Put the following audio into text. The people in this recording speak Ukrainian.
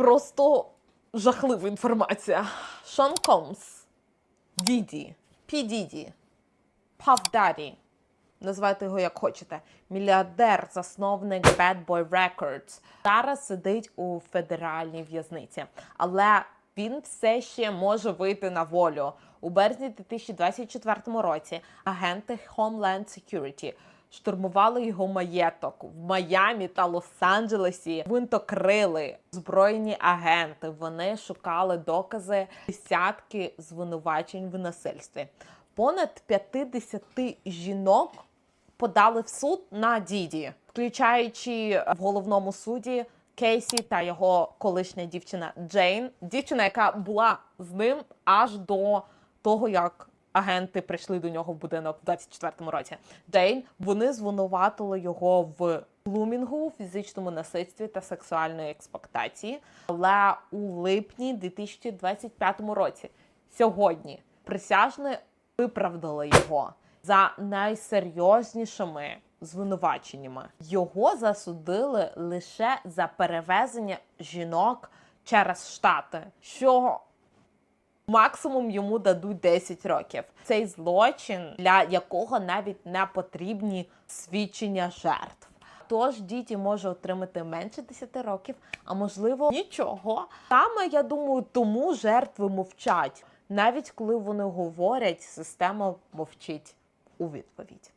Просто жахлива інформація. Шон Комс, Діді, Пі Діді, Puff Daddy, називайте його як хочете, мільярдер, засновник Bad Boy Records, зараз сидить у федеральній в'язниці, але він все ще може вийти на волю. У березні 2024 році агенти Homeland Security штурмували його маєток в Майамі та Лос-Анджелесі. Винтокрили збройні агенти. Вони шукали докази десятки звинувачень в насильстві. Понад 50 жінок подали в суд на Діді, включаючи в головному суді Кейсі та його колишня дівчина Джейн, дівчина, яка була з ним аж до того, як агенти прийшли до нього в будинок в 24-му році. Джейн вони звинуватили його в глумінгу, фізичному насильстві та сексуальної експлуатації. Але у липні 2025 році, сьогодні, присяжні виправдали його за найсерйознішими звинуваченнями. Його засудили лише за перевезення жінок через штати, що максимум йому дадуть 10 років. Цей злочин, для якого навіть не потрібні свідчення жертв. Тож діті може отримати менше 10 років, а можливо нічого. Саме я думаю, тому жертви мовчать. Навіть коли вони говорять, система мовчить у відповідь.